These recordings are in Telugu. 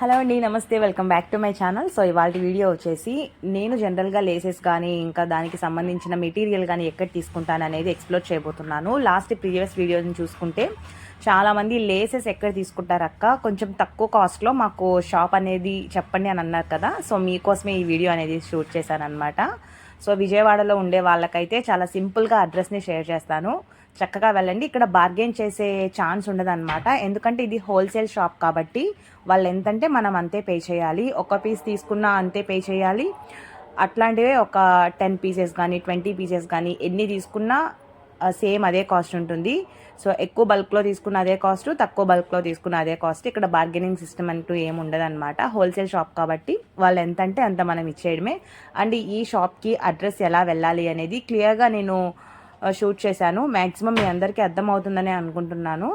హలో అండి నమస్తే welcome back to my channel. So ఇవాళ వీడియో వచ్చేసి నేను జనరల్గా లేసెస్ కానీ ఇంకా దానికి సంబంధించిన మెటీరియల్ కానీ ఎక్కడ తీసుకుంటాను అనేది ఎక్స్ప్లోర్ చేయబోతున్నాను. లాస్ట్ ప్రీవియస్ వీడియోని చూసుకుంటే చాలామంది లేసెస్ ఎక్కడ తీసుకుంటారు అక్క? కొంచెం తక్కువ కాస్ట్లో మాకు షాప్ అనేది చెప్పండి అని అన్నారు కదా. సో మీకోసమే ఈ వీడియో అనేది షూట్ చేశాను అనమాట సో విజయవాడలో ఉండే వాళ్ళకైతే చాలా సింపుల్గా అడ్రస్ని షేర్ చేస్తాను. చక్కగా వెళ్ళండి. ఇక్కడ బార్గెన్ చేసే ఛాన్స్ ఉండదన్నమాట. ఎందుకంటే ఇది హోల్సేల్ షాప్ కాబట్టి వాళ్ళు ఎంతంటే మనం అంతే పే చేయాలి. ఒక పీస్ తీసుకున్నా అంతే పే చేయాలి. అట్లాంటివే ఒక టెన్ పీసెస్ కానీ ట్వంటీ పీసెస్ కానీ ఎన్ని తీసుకున్నా సేమ్ అదే కాస్ట్ ఉంటుంది. సో ఎక్కువ బల్క్లో తీసుకున్న అదే కాస్ట్ తక్కువ బల్క్లో తీసుకున్న అదే కాస్ట్. ఇక్కడ బార్గెనింగ్ సిస్టమ్ అంటూ ఏమి ఉండదన్నమాట. హోల్సేల్ షాప్ కాబట్టి వాళ్ళు ఎంత అంటే అంత మనం ఇచ్చేయడమే. అండ్ ఈ షాప్కి అడ్రస్ ఎలా వెళ్ళాలి అనేది క్లియర్గా నేను షూట్ చేశాను. మ్యాక్సిమం మీ అందరికీ అర్థమవుతుందని అనుకుంటున్నాను.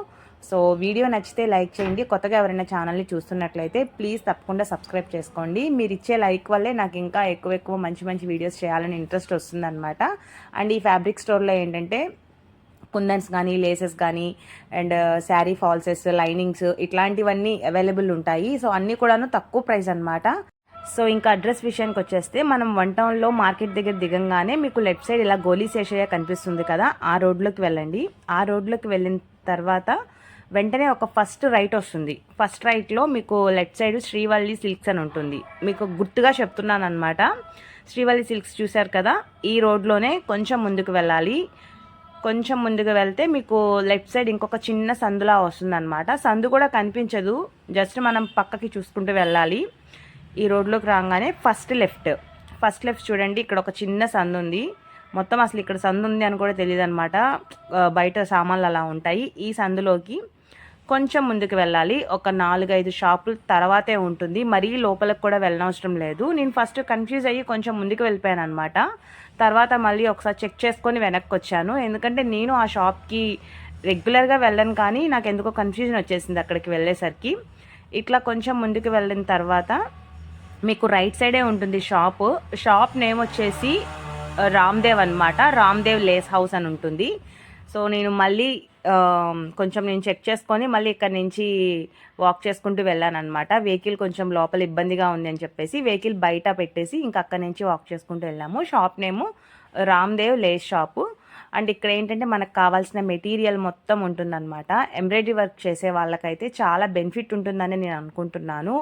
సో వీడియో నచ్చితే లైక్ చేయండి. కొత్తగా ఎవరైనా ఛానల్ని చూస్తున్నట్లయితే ప్లీజ్ తప్పకుండా సబ్స్క్రైబ్ చేసుకోండి. మీరు ఇచ్చే లైక్ వల్లే నాకు ఇంకా ఎక్కువ ఎక్కువ మంచి మంచి వీడియోస్ చేయాలని ఇంట్రెస్ట్ వస్తుందన్నమాట. అండ్ ఈ ఫ్యాబ్రిక్ స్టోర్లో ఏంటంటే కుందన్స్ కానీ లేసెస్ కానీ and uh, sari falls linings ఇట్లాంటివన్నీ అవైలబుల్ ఉంటాయి. సో అన్నీ కూడాను తక్కువ ప్రైస్ అనమాట సో ఇంకా అడ్రస్ విషయానికి వచ్చేస్తే మనం వన్ టౌన్లో మార్కెట్ దగ్గర దిగంగానే మీకు లెఫ్ట్ సైడ్ ఇలా గోలీ శేషయ్య కనిపిస్తుంది కదా ఆ రోడ్లోకి వెళ్ళండి. ఆ రోడ్లోకి వెళ్ళిన తర్వాత వెంటనే ఒక ఫస్ట్ రైట్ వస్తుంది. ఫస్ట్ రైట్లో మీకు లెఫ్ట్ సైడ్ శ్రీవల్లి సిల్క్స్ అని ఉంటుంది. మీకు గుర్తుగా చెప్తున్నాను అనమాట శ్రీవల్లి సిల్క్స్ చూశారు కదా ఈ రోడ్లోనే కొంచెం ముందుకు వెళ్ళాలి. కొంచెం ముందుకు వెళ్తే మీకు లెఫ్ట్ సైడ్ ఇంకొక చిన్న సందులా వస్తుంది అనమాట సందు కూడా కనిపించదు. జస్ట్ మనం పక్కకి చూసుకుంటూ వెళ్ళాలి. ఈ రోడ్లోకి రాగానే ఫస్ట్ లెఫ్ట్. ఫస్ట్ లెఫ్ట్ చూడండి ఇక్కడ ఒక చిన్న సందు ఉంది మొత్తం అసలు ఇక్కడ సందు ఉంది అని కూడా తెలియదు అనమాట బయట సామాన్లు అలా ఉంటాయి. ఈ సందులోకి కొంచెం ముందుకు వెళ్ళాలి. ఒక నాలుగైదు షాపులు తర్వాతే ఉంటుంది. మరీ లోపలికి కూడా వెళ్ళనవసరం లేదు. నేను ఫస్ట్ కన్ఫ్యూజ్ అయ్యి కొంచెం ముందుకు వెళ్ళిపోయాను అనమాట తర్వాత మళ్ళీ ఒకసారి చెక్ చేసుకొని వెనక్కి వచ్చాను. ఎందుకంటే నేను ఆ షాప్కి రెగ్యులర్గా వెళ్ళను కానీ నాకు ఎందుకో కన్ఫ్యూజన్ వచ్చేసింది అక్కడికి వెళ్ళేసరికి. ఇట్లా కొంచెం ముందుకు వెళ్ళిన తర్వాత మీకు రైట్ సైడే ఉంటుంది షాప్ షాప్ నేమ్ వచ్చేసి రామ్దేవ్ అనమాట రామ్దేవ్ లేస్ హౌస్ అని ఉంటుంది. సో నేను మళ్ళీ కొంచెం నేను చెక్ చేసుకొని మళ్ళీ ఇక్కడ నుంచి వాక్ చేసుకుంటూ వెళ్ళాను అనమాట వెహికల్ కొంచెం లోపల ఇబ్బందిగా ఉంది అని చెప్పేసి వెహికల్ బయట పెట్టేసి ఇంకా అక్కడ నుంచి వాక్ చేసుకుంటూ వెళ్ళాము. Shop name Ramdev lace shop. And ఇక్కడ ఏంటంటే మనకు కావాల్సిన మెటీరియల్ మొత్తం ఉంటుందన్నమాట. ఎంబ్రాయిడరీ వర్క్ చేసే వాళ్ళకైతే చాలా బెనిఫిట్ ఉంటుందని నేను అనుకుంటున్నాను.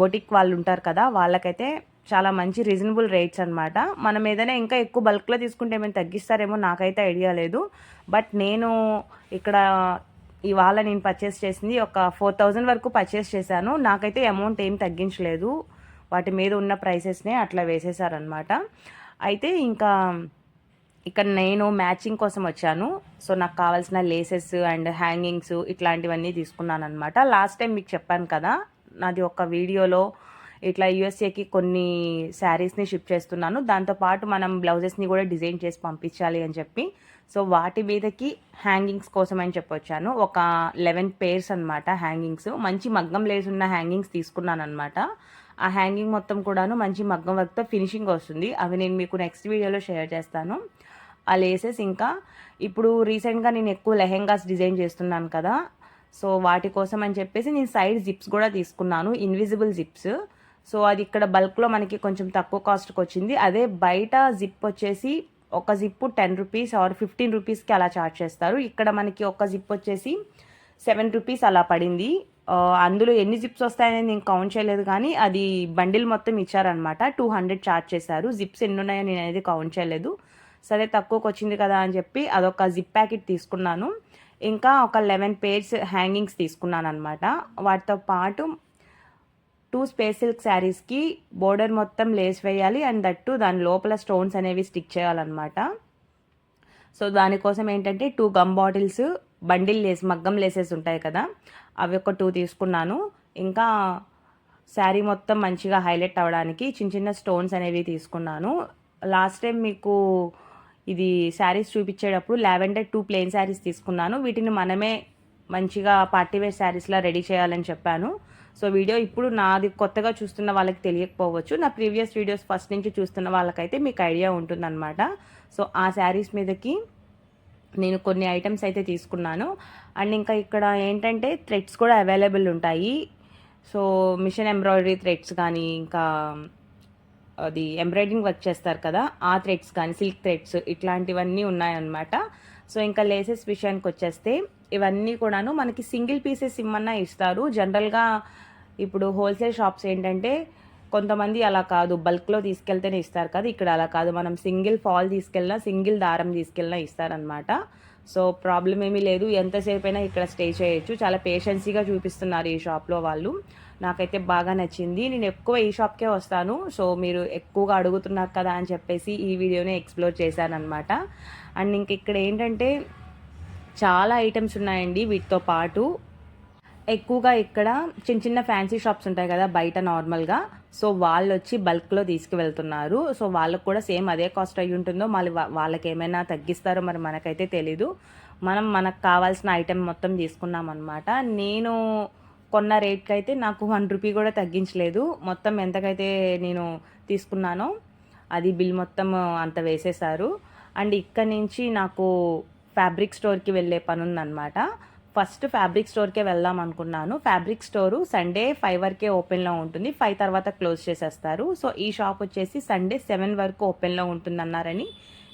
బొటిక్ వాళ్ళు ఉంటారు కదా వాళ్ళకైతే చాలా మంచి రీజనబుల్ రేట్స్ అనమాట మనం ఏదైనా ఇంకా ఎక్కువ బల్క్లో తీసుకుంటే ఏమైనా తగ్గిస్తారేమో నాకైతే ఐడియా లేదు. బట్ నేను ఇక్కడ ఇవాళ నేను పర్చేస్ చేసింది ఒక ఫోర్ థౌజండ్ వరకు పర్చేస్ చేశాను. నాకైతే అమౌంట్ ఏం తగ్గించలేదు. వాటి మీద ఉన్న ప్రైసెస్నే అట్లా వేసేసారనమాట అయితే ఇంకా ఇక్కడ నేను మ్యాచింగ్ కోసం వచ్చాను. సో నాకు కావాల్సిన లేసెస్ అండ్ హ్యాంగింగ్స్ ఇట్లాంటివన్నీ తీసుకున్నాను అనమాట లాస్ట్ టైం మీకు చెప్పాను కదా నాది ఒక వీడియోలో ఇట్లా యూఎస్ఏకి కొన్ని శారీస్ని షిప్ చేస్తున్నాను. దాంతోపాటు మనం బ్లౌజెస్ని కూడా డిజైన్ చేసి పంపించాలి అని చెప్పి. సో వాటి మీదకి హ్యాంగింగ్స్ కోసం అని చెప్పొచ్చాను. ఒక లెవెన్ పేర్స్ అనమాట హ్యాంగింగ్స్. మంచి మగ్గం లేస్ ఉన్న హ్యాంగింగ్స్ తీసుకున్నాను అనమాట ఆ హ్యాంగింగ్ మొత్తం కూడాను మంచి మగ్గం వర్క్తో ఫినిషింగ్ వస్తుంది. అవి నేను మీకు నెక్స్ట్ వీడియోలో షేర్ చేస్తాను. ఆ లేసెస్ ఇంకా ఇప్పుడు రీసెంట్గా నేను ఎక్కువ లెహెంగాస్ డిజైన్ చేస్తున్నాను కదా. సో వాటి కోసం అని చెప్పేసి నేను సైడ్ జిప్స్ కూడా తీసుకున్నాను. ఇన్విజిబుల్ జిప్స్ సో అది ఇక్కడ బల్క్లో మనకి కొంచెం తక్కువ కాస్ట్కి వచ్చింది అదే బయట జిప్ వచ్చేసి ఒక zip ten rupees or fifteen రూపీస్కి అలా చార్జ్ చేస్తారు. ఇక్కడ మనకి ఒక జిప్ వచ్చేసి సెవెన్ రూపీస్ అలా పడింది. అందులో ఎన్ని జిప్స్ వస్తాయని నేను కౌంట్ చేయలేదు కానీ అది బండిల్ మొత్తం ఇచ్చారనమాట టూ హండ్రెడ్ చార్జ్ చేశారు. జిప్స్ ఎన్ని ఉన్నాయో నేను అనేది కౌంట్ చేయలేదు. సరే తక్కువకి వచ్చింది కదా అని చెప్పి అదొక జిప్ ప్యాకెట్ తీసుకున్నాను. ఇంకా ఒక లెవెన్ పేర్స్ హ్యాంగింగ్స్ తీసుకున్నాను అనమాట వాటితో పాటు టూ స్పేస్ సిల్క్ శారీస్కి బోర్డర్ మొత్తం లేస్ వేయాలి అండ్ దట్టు దాని లోపల స్టోన్స్ అనేవి స్టిక్ చేయాలన్నమాట. సో దానికోసం ఏంటంటే two gum bottles bundle lace మగ్గం లేసెస్ ఉంటాయి కదా అవి ఒక టూ తీసుకున్నాను. ఇంకా శారీ మొత్తం మంచిగా హైలైట్ అవ్వడానికి చిన్న చిన్న స్టోన్స్ అనేవి తీసుకున్నాను. లాస్ట్ టైం మీకు ఇది శారీస్ చూపించేటప్పుడు లావెండర్ టూ ప్లెయిన్ శారీస్ తీసుకున్నాను. వీటిని మనమే మంచిగా పార్టీవేర్ శారీస్లా రెడీ చేయాలని చెప్పాను. సో వీడియో ఇప్పుడు నాది కొత్తగా చూస్తున్న వాళ్ళకి తెలియకపోవచ్చు. నా ప్రీవియస్ వీడియోస్ ఫస్ట్ నుంచి చూస్తున్న వాళ్ళకైతే మీకు ఐడియా ఉంటుందన్నమాట. సో ఆ శారీస్ మీదకి నేను కొన్ని ఐటమ్స్ అయితే తీసుకున్నాను. అండ్ ఇంకా ఇక్కడ ఏంటంటే థ్రెడ్స్ కూడా అవైలబుల్ ఉంటాయి. సో మిషన్ ఎంబ్రాయిడరీ థ్రెడ్స్ కానీ ఇంకా అది ఎంబ్రాయిడరింగ్ వర్క్ చేస్తారు కదా ఆ థ్రెడ్స్ కానీ సిల్క్ థ్రెడ్స్ ఇట్లాంటివన్నీ ఉన్నాయన్నమాట. సో ఇంకా లేసెస్ విషయానికి వచ్చేస్తే ఇవన్నీ కూడాను మనకి సింగిల్ పీసెస్ ఇమ్మన్నా ఇస్తారు. జనరల్గా ఇప్పుడు హోల్సేల్ షాప్స్ ఏంటంటే కొంతమంది అలా కాదు బల్క్లో తీసుకెళ్తేనే ఇస్తారు కదా. ఇక్కడ అలా కాదు. మనం సింగిల్ ఫాల్ తీసుకెళ్ళినా సింగిల్ దారం తీసుకెళ్ళినా ఇస్తారనమాట సో ప్రాబ్లం ఏమీ లేదు. ఎంతసేపు అయినా ఇక్కడ స్టే చేయొచ్చు. చాలా పేషెన్సీగా చూపిస్తున్నారు ఈ షాప్లో వాళ్ళు. నాకైతే బాగా నచ్చింది. నేను ఎక్కువ ఈ షాప్కే వస్తాను. సో మీరు ఎక్కువగా అడుగుతున్నారు కదా అని చెప్పేసి ఈ వీడియోని ఎక్స్ప్లోర్ చేశాను అనమాట అండ్ ఇంక ఇక్కడ ఏంటంటే చాలా ఐటమ్స్ ఉన్నాయండి వీటితో పాటు. ఎక్కువగా ఇక్కడ చిన్న చిన్న ఫ్యాన్సీ షాప్స్ ఉంటాయి కదా బయట నార్మల్గా. సో వాళ్ళు వచ్చి బల్క్లో తీసుకువెళ్తున్నారు. సో వాళ్ళకు కూడా సేమ్ అదే కాస్ట్ అయ్యి ఉంటుందో మళ్ళీ వాళ్ళకి ఏమైనా తగ్గిస్తారో మరి మనకైతే తెలీదు. మనం మనకు కావాల్సిన ఐటెం మొత్తం తీసుకున్నాం అనమాట నేను కొన్న రేట్కి అయితే నాకు వన్ రూపీ కూడా తగ్గించలేదు. మొత్తం ఎంతకైతే నేను తీసుకున్నానో అది బిల్ మొత్తం అంత వేసేశారు. అండ్ ఇక్కడ నుంచి నాకు ఫ్యాబ్రిక్ స్టోర్కి వెళ్ళే పని ఉందన్నమాట ఫస్ట్ ఫ్యాబ్రిక్ స్టోర్కే వెళ్దాం అనుకున్నాను. ఫ్యాబ్రిక్ స్టోరు సండే ఫైవ్ వరకే ఓపెన్లో ఉంటుంది. ఫైవ్ తర్వాత క్లోజ్ చేసేస్తారు. సో ఈ షాప్ వచ్చేసి సండే సెవెన్ వరకు ఓపెన్లో ఉంటుంది అన్నారని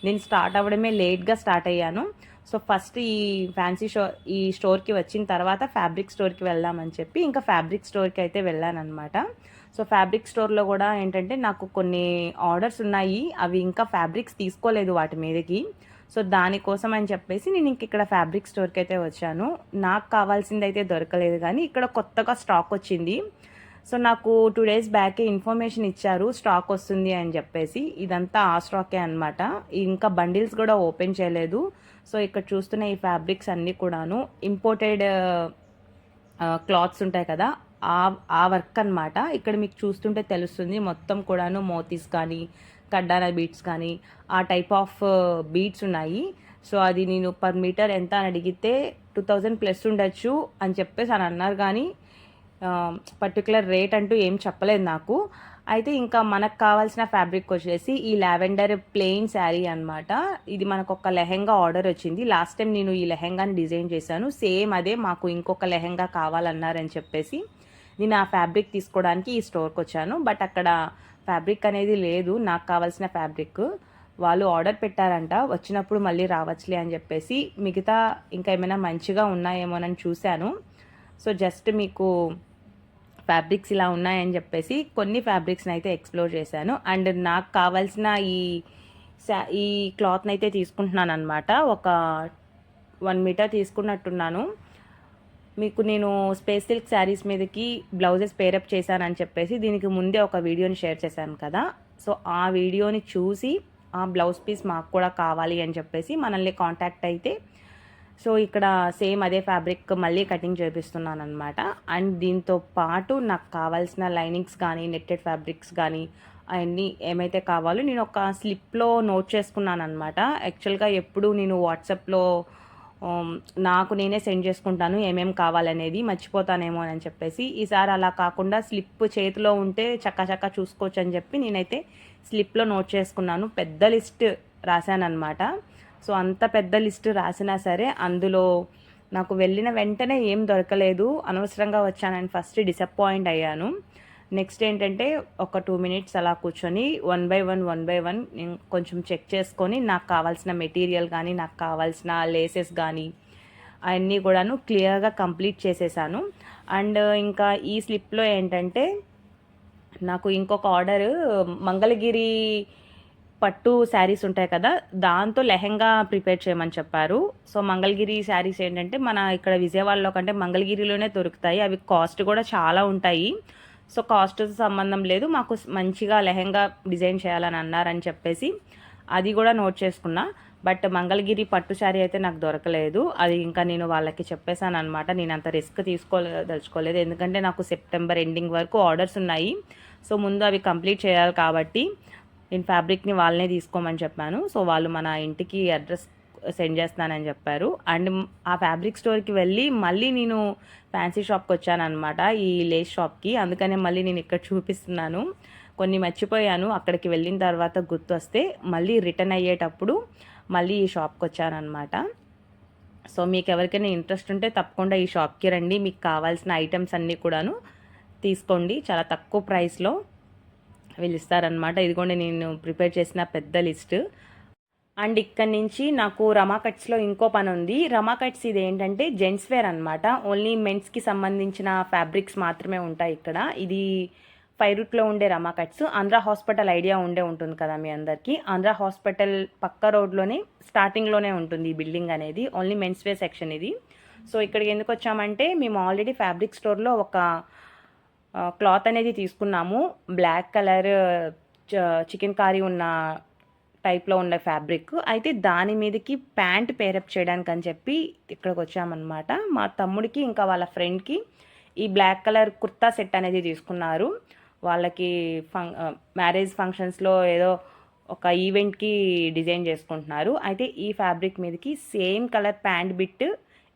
నేను స్టార్ట్ అవ్వడమే లేట్గా స్టార్ట్ అయ్యాను. సో ఫస్ట్ ఈ ఫ్యాన్సీ షో ఈ స్టోర్కి వచ్చిన తర్వాత ఫ్యాబ్రిక్ స్టోర్కి వెళ్దామని చెప్పి ఇంకా ఫ్యాబ్రిక్ స్టోర్కి అయితే వెళ్ళాను అనమాట సో ఫ్యాబ్రిక్ స్టోర్లో కూడా ఏంటంటే నాకు కొన్ని ఆర్డర్స్ ఉన్నాయి. అవి ఇంకా ఫ్యాబ్రిక్స్ తీసుకోలేదు వాటి మీదకి. సో దానికోసం అని చెప్పేసి నేను ఇంక ఇక్కడ ఫ్యాబ్రిక్ స్టోర్కి అయితే వచ్చాను. నాకు కావాల్సింది అయితే దొరకలేదు కానీ ఇక్కడ కొత్తగా స్టాక్ వచ్చింది. సో నాకు టూ డేస్ బ్యాకే ఇన్ఫర్మేషన్ ఇచ్చారు స్టాక్ వస్తుంది అని చెప్పేసి. ఇదంతా ఆ స్టాకే అనమాట ఇంకా బండిల్స్ కూడా ఓపెన్ చేయలేదు. సో ఇక్కడ చూస్తున్న ఈ ఫ్యాబ్రిక్స్ అన్నీ కూడాను ఇంపోర్టెడ్ క్లాత్స్ ఉంటాయి కదా ఆ ఆ వర్క్ అనమాట ఇక్కడ మీకు చూస్తుంటే తెలుస్తుంది మొత్తం కూడాను మోతీస్ కానీ కడ్డాన బీట్స్ కానీ ఆ టైప్ ఆఫ్ బీట్స్ ఉన్నాయి. సో అది నేను పర్ మీటర్ ఎంత అని అడిగితే టూ థౌజండ్ ప్లస్ ఉండొచ్చు అని చెప్పేసి అని అన్నారు. కానీ పర్టికులర్ రేట్ అంటూ ఏం చెప్పలేదు నాకు. అయితే ఇంకా మనకు కావాల్సిన ఫ్యాబ్రిక్ వచ్చేసి ఈ లావెండర్ ప్లెయిన్ శారీ అనమాట ఇది మనకు ఒక లెహెంగా ఆర్డర్ వచ్చింది. లాస్ట్ టైం నేను ఈ లెహెంగాని డిజైన్ చేశాను. సేమ్ అదే మాకు ఇంకొక లెహెంగా కావాలన్నారని చెప్పేసి నేను ఆ ఫ్యాబ్రిక్ తీసుకోవడానికి ఈ స్టోర్కి వచ్చాను. బట్ అక్కడ ఫ్యాబ్రిక్ అనేది లేదు నాకు కావాల్సిన ఫ్యాబ్రిక్. వాళ్ళు ఆర్డర్ పెట్టారంట వచ్చినప్పుడు మళ్ళీ రావచ్చులే అని చెప్పేసి మిగతా ఇంకా ఏమైనా మంచిగా ఉన్నాయేమోనని చూశాను. సో జస్ట్ మీకు ఫ్యాబ్రిక్స్ ఇలా ఉన్నాయని చెప్పేసి కొన్ని ఫ్యాబ్రిక్స్ని అయితే ఎక్స్ప్లోర్ చేశాను. అండ్ నాకు కావాల్సిన ఈ ఈ క్లాత్ని అయితే తీసుకుంటున్నాను అనమాట ఒక వన్ మీటర్ తీసుకున్నట్టున్నాను. మీకు నేను స్పేస్ సిల్క్ శారీస్ మీదకి బ్లౌజెస్ పేరప్ చేశానని చెప్పేసి దీనికి ముందే ఒక వీడియోని షేర్ చేశాను కదా. సో ఆ వీడియోని చూసి ఆ బ్లౌజ్ పీస్ మాకు కూడా కావాలి అని చెప్పేసి మనల్ని కాంటాక్ట్ అయితే సో ఇక్కడ సేమ్ అదే ఫ్యాబ్రిక్ మళ్ళీ కటింగ్ చేపిస్తున్నాను అనమాట అండ్ దీంతో పాటు నాకు కావాల్సిన లైనింగ్స్ కానీ నెట్టెడ్ ఫ్యాబ్రిక్స్ కానీ అవన్నీ ఏమైతే కావాలో నేను ఒక స్లిప్లో నోట్ చేసుకున్నాను అనమాట యాక్చువల్గా ఎప్పుడు నేను వాట్సాప్లో నాకు నేనే సెండ్ చేసుకుంటాను ఏమేమి కావాలనేది మర్చిపోతానేమో అని చెప్పేసి ఈసారి అలా కాకుండా స్లిప్ చేతిలో ఉంటే చక్క చూసుకోవచ్చు అని చెప్పి నేనైతే స్లిప్లో నోట్ చేసుకున్నాను. పెద్ద లిస్ట్ రాశానమాట సో అంత పెద్ద లిస్ట్ రాసినా సరే అందులో నాకు వెళ్ళిన వెంటనే ఏం దొరకలేదు. అనవసరంగా వచ్చానని ఫస్ట్ డిసప్పాయింట్ అయ్యాను. నెక్స్ట్ ఏంటంటే ఒక టూ మినిట్స్ అలా కూర్చొని one by one one by one కొంచెం చెక్ చేసుకొని నాకు కావాల్సిన మెటీరియల్ కానీ నాకు కావాల్సిన లేసెస్ కానీ అవన్నీ కూడాను క్లియర్గా కంప్లీట్ చేసేసాను. అండ్ ఇంకా ఈ స్లిప్లో ఏంటంటే నాకు ఇంకొక ఆర్డర్ మంగళగిరి పట్టు శారీస్ ఉంటాయి కదా దాంతో లెహెంగా ప్రిపేర్ చేయమని చెప్పారు. సో మంగళగిరి శారీస్ ఏంటంటే మన ఇక్కడ విజయవాడలో కంటే మంగళగిరిలోనే దొరుకుతాయి. అవి కాస్ట్ కూడా చాలా ఉంటాయి. సో కాస్ట్ సంబంధం లేదు. మాకు మంచిగా లెహెంగా డిజైన్ చేయాలని అన్నారని చెప్పేసి అది కూడా నోట్ చేసుకున్నా. బట్ మంగళగిరి పట్టు శారీ అయితే నాకు దొరకలేదు. అది ఇంకా నేను వాళ్ళకి చెప్పేశాను అనమాట నేను అంత రిస్క్ తీసుకోదలుచుకోలేదు. ఎందుకంటే నాకు సెప్టెంబర్ ఎండింగ్ వరకు ఆర్డర్స్ ఉన్నాయి. సో ముందు అవి కంప్లీట్ చేయాలి కాబట్టి నేను ఫ్యాబ్రిక్ని వాళ్ళనే తీసుకోమని చెప్పాను. సో వాళ్ళు మన ఇంటికి అడ్రస్ సెండ్ చేస్తానని చెప్పారు. అండ్ ఆ ఫ్యాబ్రిక్ స్టోర్కి వెళ్ళి మళ్ళీ నేను ఫ్యాన్సీ షాప్కి వచ్చానమాట ఈ లేస్ షాప్కి అందుకనే మళ్ళీ నేను ఇక్కడ చూపిస్తున్నాను. కొన్ని మర్చిపోయాను. అక్కడికి వెళ్ళిన తర్వాత గుర్తు వస్తే మళ్ళీ రిటర్న్ అయ్యేటప్పుడు మళ్ళీ ఈ షాప్కి వచ్చానమాట సో మీకు ఎవరికైనా ఇంట్రెస్ట్ ఉంటే తప్పకుండా ఈ షాప్కి రండి. మీకు కావాల్సిన ఐటమ్స్ అన్నీ కూడాను తీసుకోండి. చాలా తక్కువ ప్రైస్లో వీళ్ళు ఇస్తారనమాట ఇదిగోండి నేను ప్రిపేర్ చేసిన పెద్ద లిస్ట్ అండ్ ఇక్కడ నుంచి నాకు రమా కట్స్లో ఇంకో పని ఉంది. రమా కట్స్ ఇది ఏంటంటే జెంట్స్ వేర్ అనమాట ఓన్లీ మెన్స్కి సంబంధించిన ఫ్యాబ్రిక్స్ మాత్రమే ఉంటాయి ఇక్కడ. ఇది ఫైరూట్లో రూట్లో ఉండే Rama cuts. Andhra hospital idea ఉండే ఉంటుంది కదా మీ అందరికీ. ఆంధ్ర హాస్పిటల్ పక్క రోడ్లోనే స్టార్టింగ్లోనే ఉంటుంది ఈ బిల్డింగ్ అనేది. ఓన్లీ మెన్స్ వేర్ సెక్షన్ ఇది. సో ఇక్కడికి ఎందుకు వచ్చామంటే మేము ఆల్రెడీ ఫ్యాబ్రిక్ స్టోర్లో ఒక క్లాత్ అనేది తీసుకున్నాము. బ్లాక్ కలర్ చికెన్ కారీ ఉన్న టైప్లో ఉండే ఫ్యాబ్రిక్. అయితే దాని మీదకి ప్యాంట్ పేరప్ చేయడానికి అని చెప్పి ఇక్కడికి వచ్చామన్నమాట. మా తమ్ముడికి ఇంకా వాళ్ళ ఫ్రెండ్కి ఈ బ్లాక్ కలర్ కుర్తా సెట్ అనేది తీసుకున్నారు. వాళ్ళకి ఫంక్ మ్యారేజ్ ఫంక్షన్స్లో ఏదో ఒక ఈవెంట్కి డిజైన్ చేసుకుంటున్నారు. అయితే ఈ ఫ్యాబ్రిక్ మీదకి సేమ్ కలర్ ప్యాంట్ బిట్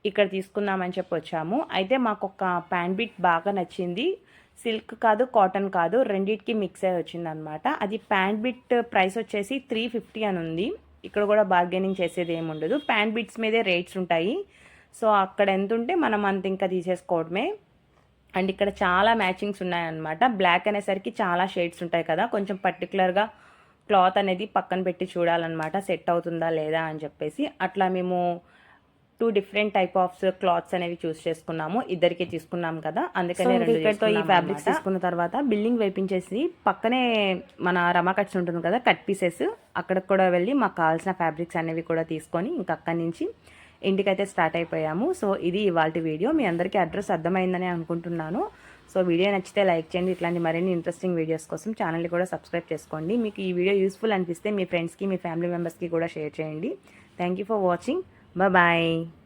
ఇక్కడ తీసుకుందామని చెప్పి వచ్చాము. అయితే మాకు ఒక ప్యాంట్ బిట్ బాగా నచ్చింది. సిల్క్ కాదు కాటన్ కాదు రెండింటికి మిక్స్ అయి వచ్చిందనమాట అది ప్యాంట్ బిట్ ప్రైస్ వచ్చేసి త్రీ ఫిఫ్టీ అని ఉంది. ఇక్కడ కూడా బార్గెనింగ్ చేసేది ఏమి ఉండదు. ప్యాంట్ బిట్స్ మీదే రేట్స్ ఉంటాయి. సో అక్కడ ఎంత ఉంటే మనం అంత ఇంకా తీసేసుకోవడమే. అండ్ ఇక్కడ చాలా మ్యాచింగ్స్ ఉన్నాయన్నమాట. బ్లాక్ అనేసరికి చాలా షేడ్స్ ఉంటాయి కదా. కొంచెం పర్టికులర్గా క్లాత్ అనేది పక్కన పెట్టి చూడాలన్నమాట. సెట్ అవుతుందా లేదా అని చెప్పేసి. అట్లా మేము two different type of clothes అనేవి చూస్ చేసుకున్నాము. ఇద్దరికి తీసుకున్నాం కదా. అందుకనే రెండు ఈ ఫ్యాబ్రిక్స్ తీసుకున్న తర్వాత బిల్డింగ్ వేపించేసి పక్కనే మన రమా కట్స్ ఉంటుంది కదా కట్ పీసెస్ అక్కడికి కూడా వెళ్ళి మాకు కావాల్సిన ఫ్యాబ్రిక్స్ అనేవి కూడా తీసుకొని ఇంకా అక్కడి నుంచి ఇంటికైతే స్టార్ట్ అయిపోయాము. సో ఇది ఇవాళ వీడియో. మీ అందరికీ అడ్రస్ అర్థమైందని అనుకుంటున్నాను. సో వీడియో నచ్చితే లైక్ చేయండి. ఇట్లాంటి మరిన్ని ఇంట్రెస్టింగ్ వీడియోస్ కోసం ఛానల్ని కూడా సబ్స్క్రైబ్ చేసుకోండి. మీకు ఈ వీడియో యూస్ఫుల్ అనిపిస్తే మీ ఫ్రెండ్స్కి మీ ఫ్యామిలీ మెంబర్స్కి కూడా షేర్ చేయండి. Thank you for watching 拜拜。